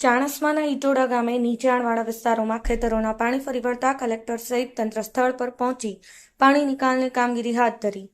ચાણસ્માના ઈટોડા ગામે નીચાણવાળા વિસ્તારોમાં ખેતરોના પાણી ફરી વળતા કલેક્ટર સહિત તંત્ર સ્થળ પર પહોંચી પાણી નિકાલની કામગીરી હાથ ધરી.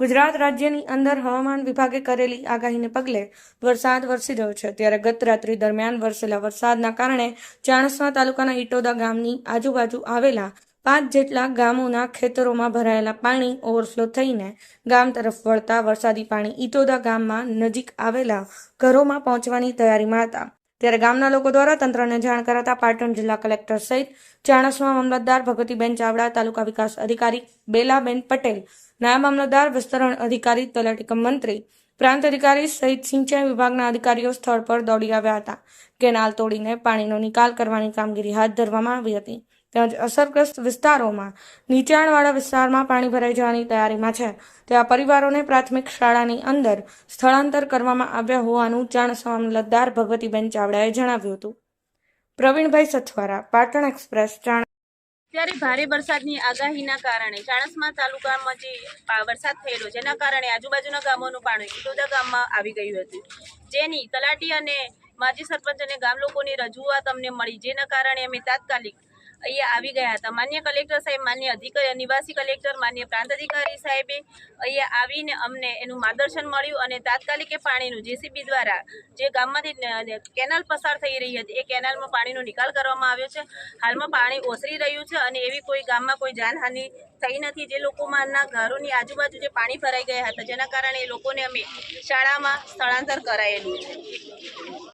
ગુજરાત રાજ્યની અંદર હવામાન વિભાગે કરેલી આગાહીને પગલે વરસાદ વરસી રહ્યો છે. ત્યારે ગત રાત્રિ દરમિયાન વરસેલા વરસાદના કારણે ચાણસ્મા તાલુકાના ઈટોદા ગામની આજુબાજુ આવેલા પાંચ જેટલા ગામોના ખેતરોમાં ભરાયેલા પાણી ઓવરફ્લો થઈને ગામ તરફ વળતા વરસાદી પાણી ઈટોદા ગામમાં નજીક આવેલા ઘરોમાં પહોંચવાની તૈયારીમાં હતા. ત્યારે ગામના લોકો દ્વારા તંત્રને જાણ કરાતા પાટણ જિલ્લા કલેક્ટર સહિત ચાણસમાં મામલતદાર ભગવતીબેન ચાવડા, તાલુકા વિકાસ અધિકારી બેલાબેન પટેલ, નાયબ મામલતદાર વિસ્તરણ અધિકારી તલાટીકમ મંત્રી, પ્રાંત અધિકારી સહિત સિંચાઈ વિભાગના અધિકારીઓ સ્થળ પર દોડી આવ્યા હતા. કેનાલ તોડીને પાણીનો નિકાલ કરવાની કામગીરી હાથ ધરવામાં આવી હતી. તેમજ અસરગ્રસ્ત વિસ્તારોમાં નીચાણવાળા વિસ્તારમાં પાણી ભરાઈ જવાની તૈયારીમાં છે. ત્યાં પરિવારોને પ્રાથમિક શાળાની અંદર સ્થળાંતર કરવામાં આવ્યા હોવાનું ચાણસવામ મામલતદાર ભગવતીબેન ચાવડાએ જણાવ્યું હતું. પ્રવીણભાઈ સથવારા, પાટણ એક્સપ્રેસ ચાણ ત્યારે ભારે વરસાદની આગાહીના કારણે ચાણસમા તાલુકામાં જે વરસાદ થયેલો, જેના કારણે આજુબાજુના ગામોનું પાણી ઇટોદા ગામમાં આવી ગયું હતું. જેની તલાટી અને માજી સરપંચ અને ગામ લોકોની રજૂઆત અમને મળી, જેના કારણે અમે તાત્કાલિક અહીંયા આવી ગયા હતા. માન્ય કલેક્ટર સાહેબ, માન્ય અધિકારી, નિવાસી કલેક્ટર, માન્ય પ્રાંત અધિકારી સાહેબે અહીંયા આવીને અમને એનું માર્ગદર્શન મળ્યું અને તાત્કાલિક એ પાણીનું જેસીબી દ્વારા જે ગામમાંથી કેનાલ પસાર થઈ રહી હતી, એ કેનાલમાં પાણીનો નિકાલ કરવામાં આવ્યો છે. હાલમાં પાણી ઓસરી રહ્યું છે અને એવી કોઈ ગામમાં કોઈ જાનહાનિ થઈ નથી. જે લોકોમાંના ઘરોની આજુબાજુ જે પાણી ભરાઈ ગયા હતા, જેના કારણે એ લોકોને અમે શાળામાં સ્થળાંતર કરાયેલું છે.